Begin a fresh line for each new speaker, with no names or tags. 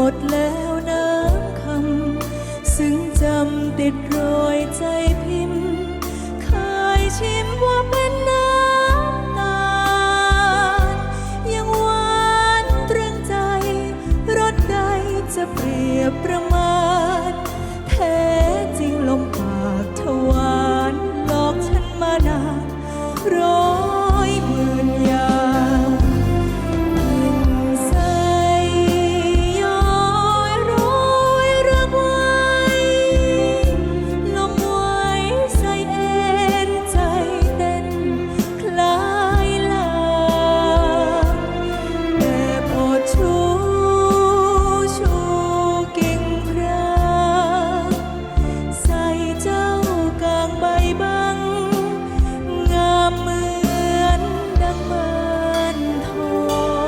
หมดแล้วน้ำคำซึ่งจำติดรอยใจพิมพ์เคยชิมว่าเป็นน้ำตาลยังหวานตรึงใจรสใดจะเปรียบประมา